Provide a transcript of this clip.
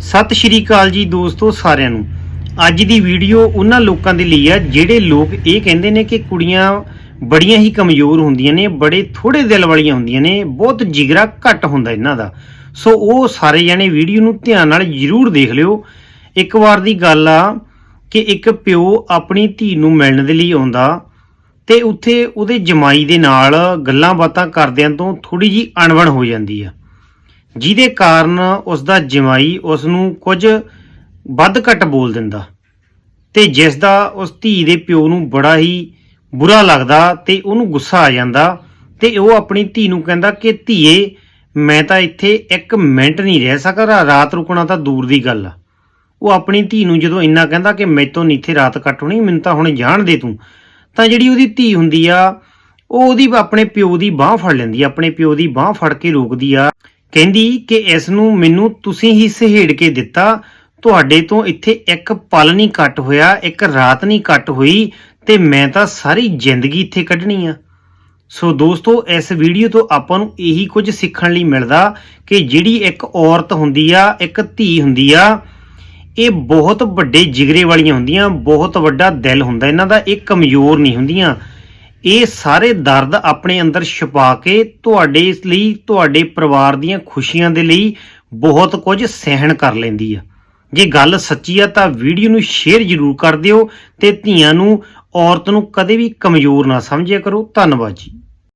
ਸਤਿ ਸ਼੍ਰੀ ਅਕਾਲ ਜੀ ਦੋਸਤੋ ਸਾਰਿਆਂ ਨੂੰ। ਅੱਜ ਦੀ ਵੀਡੀਓ ਉਹਨਾਂ ਲੋਕਾਂ ਦੇ ਲਈ ਆ ਜਿਹੜੇ ਲੋਕ ਇਹ ਕਹਿੰਦੇ ਨੇ ਕਿ ਕੁੜੀਆਂ ਬੜੀਆਂ ਹੀ ਕਮਜ਼ੋਰ ਹੁੰਦੀਆਂ ਨੇ, ਬੜੇ ਥੋੜੇ ਦਿਲ ਵਾਲੀਆਂ ਹੁੰਦੀਆਂ ਨੇ, ਬਹੁਤ ਜਿਗਰਾ ਘੱਟ ਹੁੰਦਾ ਇਹਨਾਂ ਦਾ। ਸੋ ਉਹ ਸਾਰੇ ਜਣੇ ਵੀਡੀਓ ਨੂੰ ਧਿਆਨ ਨਾਲ ਜ਼ਰੂਰ ਦੇਖ ਲਿਓ। ਇੱਕ ਵਾਰ ਦੀ ਗੱਲ ਆ ਕਿ ਇੱਕ ਪਿਓ ਆਪਣੀ ਧੀ ਨੂੰ ਮਿਲਣ ਦੇ ਲਈ ਆਉਂਦਾ ਤੇ ਉੱਥੇ ਉਹਦੇ ਜਮਾਈ ਦੇ ਨਾਲ ਗੱਲਾਂ ਬਾਤਾਂ ਕਰਦਿਆਂ ਤੋਂ ਥੋੜੀ ਜੀ ਅਣਬਣ ਹੋ ਜਾਂਦੀ ਆ। ਜਿਹਦੇ ਕਾਰਨ ਉਸ ਦਾ ਜਮਾਈ ਉਸ ਨੂੰ ਕੁਝ ਵੱਧ ਘੱਟ ਬੋਲ ਦਿੰਦਾ ਤੇ ਜਿਸ ਦਾ ਉਸ ਧੀ ਦੇ ਪਿਓ ਨੂੰ ਬੜਾ ਹੀ ਬੁਰਾ ਲੱਗਦਾ ਤੇ ਉਹਨੂੰ ਗੁੱਸਾ ਆ ਜਾਂਦਾ ਤੇ ਉਹ ਆਪਣੀ ਧੀ ਨੂੰ ਕਹਿੰਦਾ ਕਿ ਧੀਏ, ਮੈਂ ਤਾਂ ਇੱਥੇ ਇੱਕ ਮਿੰਟ ਨਹੀਂ ਰਹਿ ਸਕਦਾ, ਰਾਤ ਰੁਕਣਾ ਤਾਂ ਦੂਰ ਦੀ ਗੱਲ ਆ। ਉਹ ਆਪਣੀ ਧੀ ਨੂੰ ਜਦੋਂ ਇੰਨਾ ਕਹਿੰਦਾ ਕਿ ਮੈਤੋਂ ਨਹੀਂ ਇੱਥੇ ਰਾਤ ਕੱਟਣੀ ਮੈਨੂੰ ਤਾਂ ਹੁਣ ਜਾਣ ਦੇ ਤੂੰ, ਤਾਂ ਜਿਹੜੀ ਉਹਦੀ ਧੀ ਹੁੰਦੀ ਆ, ਉਹ ਉਹਦੀ ਆਪਣੇ ਪਿਓ ਦੀ ਬਾਹ ਫੜ ਲੈਂਦੀ ਆ, ਆਪਣੇ ਪਿਓ ਦੀ ਬਾਹ ਫੜ ਕੇ ਰੋਕਦੀ ਆ। ਕਹਿੰਦੀ ਕਿ ਇਸ ਨੂੰ ਮੈਨੂੰ ਤੁਸੀਂ ਹੀ ਸਹੇੜ ਕੇ ਦਿੱਤਾ। ਤੁਹਾਡੇ ਤੋਂ ਇੱਥੇ ਇੱਕ ਪਲ ਨਹੀਂ ਕੱਟ ਹੋਇਆ, ਇੱਕ ਰਾਤ ਨਹੀਂ ਕੱਟ ਹੋਈ ਤੇ ਮੈਂ ਤਾਂ ਸਾਰੀ ਜ਼ਿੰਦਗੀ ਇੱਥੇ ਕੱਢਣੀ ਆ। ਸੋ ਦੋਸਤੋ, ਇਸ ਵੀਡੀਓ ਤੋਂ ਆਪਾਂ ਨੂੰ ਇਹੀ ਕੁਝ ਸਿੱਖਣ ਲਈ ਮਿਲਦਾ ਕਿ ਜਿਹੜੀ ਇੱਕ ਔਰਤ ਹੁੰਦੀ ਆ, ਇੱਕ ਧੀ ਹੁੰਦੀ ਆ, ਇਹ ਬਹੁਤ ਵੱਡੇ ਜਿਗਰੇ ਵਾਲੀਆਂ ਹੁੰਦੀਆਂ, ਬਹੁਤ ਵੱਡਾ ਦਿਲ ਹੁੰਦਾ। ਇਹਨਾਂ ਦਾ ਇਹ ਕਮਜ਼ੋਰ ਨਹੀਂ ਹੁੰਦੀਆਂ। ਇਹ ਸਾਰੇ ਦਰਦ ਆਪਣੇ ਅੰਦਰ ਛੁਪਾ ਕੇ ਤੁਹਾਡੇ ਲਈ, ਤੁਹਾਡੇ ਪਰਿਵਾਰ ਦੀਆਂ ਖੁਸ਼ੀਆਂ ਦੇ ਲਈ ਬਹੁਤ ਕੁਝ ਸਹਿਣ ਕਰ ਲੈਂਦੀ ਆ। ਜੇ ਗੱਲ ਸੱਚੀ ਆ ਤਾਂ ਵੀਡੀਓ ਨੂੰ ਸ਼ੇਅਰ ਜ਼ਰੂਰ ਕਰ ਦਿਓ ਤੇ ਧੀਆਂ ਨੂੰ, ਔਰਤ ਨੂੰ ਕਦੇ ਵੀ ਕਮਜ਼ੋਰ ਨਾ ਸਮਝਿਆ ਕਰੋ। ਧੰਨਵਾਦ ਜੀ।